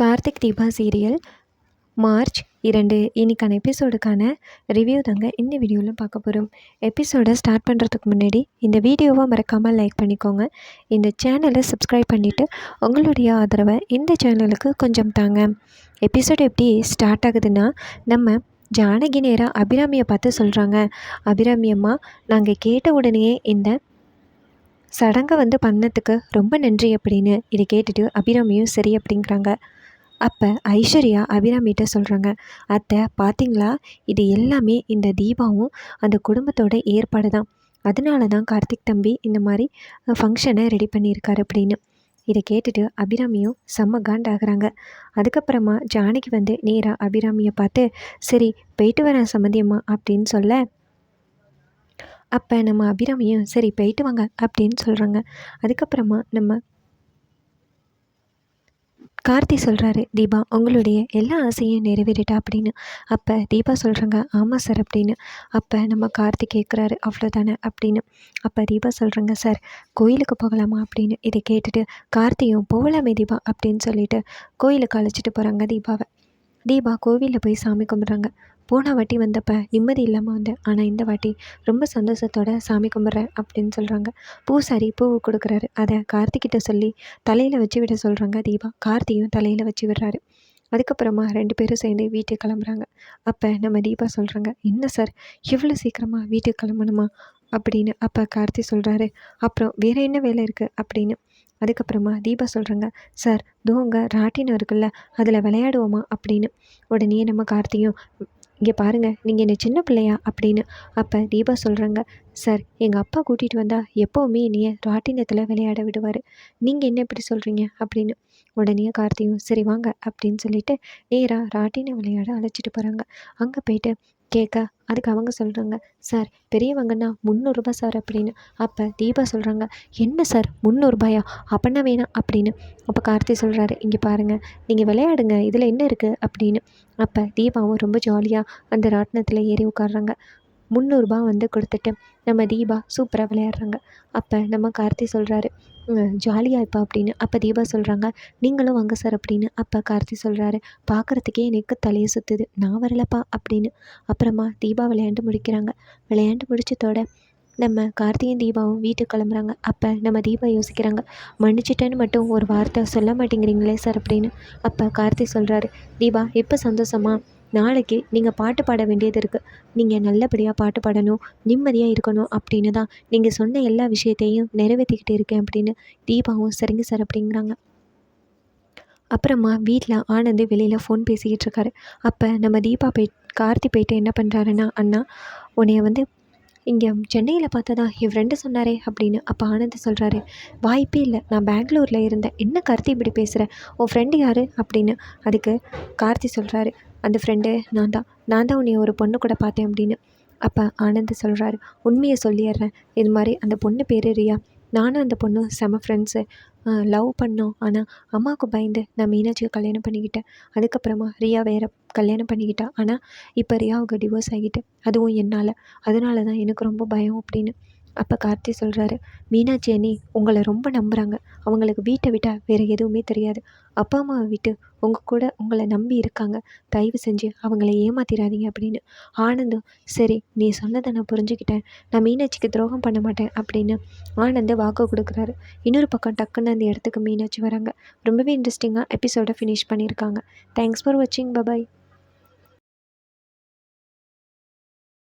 Karthik Deepa serial March இரண்டு. இன்றைக்கான எபிசோடுக்கான review தாங்க இந்த வீடியோவில் பார்க்க போகிறோம் எபிசோடை ஸ்டார்ட் பண்ணுறதுக்கு முன்னாடி இந்த வீடியோவை மறக்காமல் லைக் பண்ணிக்கோங்க. இந்த சேனலை சப்ஸ்கிரைப் பண்ணிவிட்டு உங்களுடைய ஆதரவை இந்த சேனலுக்கு கொஞ்சம் தாங்க. எபிசோடு எப்படி ஸ்டார்ட் ஆகுதுன்னா நம்ம ஜானகி நேராக அபிராமியை பார்த்து சொல்கிறாங்க அபிராமி அம்மா நாங்கள் கேட்ட உடனேயே இந்த சடங்கை வந்து பண்ணத்துக்கு ரொம்ப நன்றி அப்படின்னு இதை கேட்டுட்டு அபிராமியும் சரி அப்படிங்கிறாங்க. அப்போ ஐஸ்வர்யா அபிராமிகிட்ட சொல்கிறாங்க அத்தை பார்த்தீங்களா இது எல்லாமே இந்த தீபாவும் அந்த குடும்பத்தோட ஏற்பாடு தான் அதனால தான் கார்த்திக் தம்பி இந்த மாதிரி ஃபங்க்ஷனை ரெடி பண்ணியிருக்காரு அப்படின்னு. இதை கேட்டுட்டு அபிராமியும் செம்ம காண்டாகிறாங்க. அதுக்கப்புறமா ஜானகி வந்து நேராக அபிராமியை பார்த்து சரி போயிட்டு வரேன் சம்மந்தியம்மா அப்படின்னு சொல்ல அப்போ நம்ம அபிராமியும் சரி போயிட்டு வாங்க அப்படின்னு சொல்கிறாங்க அதுக்கப்புறமா நம்ம கார்த்தி சொல்கிறாரு தீபா உங்களுடைய எல்லா ஆசையும் நிறைவேறிட்டா அப்படின்னு. அப்போ தீபா சொல்கிறாங்க ஆமாம் சார் அப்படின்னு. அப்போ நம்ம கார்த்தி கேட்குறாரு அவ்வளோதானே அப்படின்னு. அப்போ தீபா சொல்கிறாங்க சார் கோயிலுக்கு போகலாமா? அப்படின்னு. இதை கேட்டுட்டு கார்த்தியும் போகலாமே தீபா அப்படின்னு சொல்லிட்டு கோயிலுக்கு அழைச்சிட்டு போகிறாங்க தீபாவை. தீபா கோவிலில் போய் சாமி கும்பிட்றாங்க. போன வாட்டி வந்தப்போ நிம்மதி இல்லாமல் வந்தேன். ஆனால் இந்த வாட்டி ரொம்ப சந்தோஷத்தோட சாமி கும்பிட்றேன் அப்படின்னு சொல்கிறாங்க பூசாரி பூ கொடுக்குறாரு. அதை கார்த்திகிட்ட சொல்லி தலையில் வச்சு விட சொல்கிறாங்க தீபா. கார்த்தியும் தலையில் வச்சு விடுறாரு. அதுக்கப்புறமா ரெண்டு பேரும் சேர்ந்து வீட்டுக்கு கிளம்புறாங்க. அப்போ நம்ம தீபா சொல்கிறாங்க என்ன சார் இவ்வளோ சீக்கிரமாக வீட்டுக்கு கிளம்பணுமா? அப்படின்னு அப்போ கார்த்தி சொல்கிறாரு அப்புறம் வேறு என்ன வேலை இருக்குது அப்படின்னு அதுக்கப்புறமா தீபா சொல்கிறாங்க சார் தூங்க ராட்டினம் இருக்குல்ல அதில் விளையாடுவோமா? அப்படின்னு. உடனே நம்ம கார்த்தியும் இங்கே பாருங்கள் நீங்கள் என்ன சின்ன பிள்ளையா? அப்படின்னு. அப்போ தீபா சொல்கிறாங்க சார் எங்கள் அப்பா கூட்டிகிட்டு வந்தால் எப்போவுமே என்னைய ராட்டினத்தில் விளையாட விடுவார். நீங்கள் என்ன இப்படி சொல்கிறீங்க அப்படின்னு. உடனே கார்த்தியும் சரி வாங்க அப்படின்னு சொல்லிட்டு நேராக ராட்டின விளையாட அழைச்சிட்டு போகிறாங்க அங்கே போயிட்டு கேட்க அதுக்கு அவங்க சொல்கிறாங்க சார் பெரியவங்கன்னா முந்நூறுரூபா சார் அப்படின்னு. அப்போ தீபா சொல்கிறாங்க என்ன சார் முந்நூறுபாயா அப்படின்னா வேணாம் அப்படின்னு. அப்போ கார்த்தி சொல்கிறாரு இங்கே பாருங்கள் நீங்கள் விளையாடுங்க இதில் என்ன இருக்குது அப்படின்னு. அப்போ தீபாவும் ரொம்ப ஜாலியாக அந்த ராட்டினத்தில் ஏறி உட்காடுறாங்க முந்நூறுரூபா வந்து கொடுத்துட்டு நம்ம தீபா சூப்பராக விளையாடுறாங்க. அப்போ நம்ம கார்த்தி சொல்கிறாரு ஜாலியாக இப்போ அப்படின்னு. அப்போ தீபா சொல்கிறாங்க நீங்களும் வாங்க சார் அப்படின்னு. அப்போ கார்த்தி சொல்கிறாரு பார்க்குறதுக்கே எனக்கு தலையை சுற்றுது நான் வரலப்பா அப்படின்னு. அப்புறமா தீபா விளையாண்டு முடிக்கிறாங்க. விளையாண்டு முடிச்சதோட நம்ம கார்த்தியும் தீபாவும் வீட்டுக்கு கிளம்புறாங்க. அப்போ நம்ம தீபா யோசிக்கிறாங்க மன்னிச்சிட்டேன்னு மட்டும் ஒரு வார்த்தை சொல்ல மாட்டேங்கிறீங்களே சார் அப்படின்னு. அப்போ கார்த்தி சொல்கிறாரு தீபா எப்போ சந்தோஷமா? நாளைக்கு நீங்கள் பாட்டு பாட வேண்டியது இருக்குது நீங்கள் நல்லபடியாக பாட்டு பாடணும் நிம்மதியாக இருக்கணும் அப்படின்னு தான் நீங்கள் சொன்ன எல்லா விஷயத்தையும் நிறைவேற்றிக்கிட்டு இருக்கேன் அப்படின்னு தீபாவும் சரிங்க சார் அப்படிங்கிறாங்க. அப்புறமா வீட்டில் ஆனந்த் வெளியில் ஃபோன் பேசிக்கிட்டு இருக்காரு. அப்போ நம்ம தீபா போய் கார்த்தி போயிட்டு என்ன பண்ணுறாருன்னா அண்ணா உன்னைய வந்து இங்கே சென்னையில் பார்த்ததா? என் ஃப்ரெண்டு சொன்னாரே அப்படின்னு அப்போ ஆனந்த் சொல்கிறாரு வாய்ப்பே இல்லை. நான் பெங்களூரில் இருந்தேன். என்ன கார்த்தி இப்படி பேசுகிறேன் உன் ஃப்ரெண்டு யார்? அப்படின்னு அதுக்கு கார்த்தி சொல்கிறாரு அந்த ஃப்ரெண்டு நான் தான். நான் தான் உன்னை ஒரு பொண்ணு கூட பார்த்தேன் அப்படின்னு அப்போ ஆனந்த் சொல்கிறாரு உண்மையை சொல்லிடுறேன். இது மாதிரி அந்த பொண்ணு பேர் ரியா. நானும் அந்த பொண்ணும் செம ஃப்ரெண்ட்ஸு லவ் பண்ணோம். ஆனால் அம்மாவுக்கு பயந்து நான் மீனாட்சியை கல்யாணம் பண்ணிக்கிட்டேன். அதுக்கப்புறமா ரியா வேறு கல்யாணம் பண்ணிக்கிட்டா. ஆனால் இப்போ ரியாவுக்கு டிவோர்ஸ் ஆகிட்டு அதுவும் என்னால். அதனால தான் எனக்கு ரொம்ப பயம் அப்படின்னு. அப்போ கார்த்தி சொல்கிறாரு மீனாட்சி அண்ணி உங்களை ரொம்ப நம்புகிறாங்க அவங்களுக்கு வீட்டை விட்டால் வேறு எதுவுமே தெரியாது. அப்பா அம்மாவை விட்டு உங்கள் கூட உங்களை நம்பி இருக்காங்க. தயவு செஞ்சு அவங்கள ஏமாத்திராதீங்க அப்படின்னு. ஆனந்தும் சரி நீ சொன்னதை நான் புரிஞ்சுக்கிட்டேன். நான் மீனாட்சிக்கு துரோகம் பண்ண மாட்டேன் அப்படின்னு ஆனந்த் வாக்கு கொடுக்குறாரு. இன்னொரு பக்கம் டக்குன்னு அந்த இடத்துக்கு மீனாட்சி வராங்க. ரொம்பவே இன்ட்ரெஸ்டிங்காக எபிசோடை ஃபினிஷ் பண்ணியிருக்காங்க. தேங்க்ஸ் ஃபார் வாட்சிங் பபாய்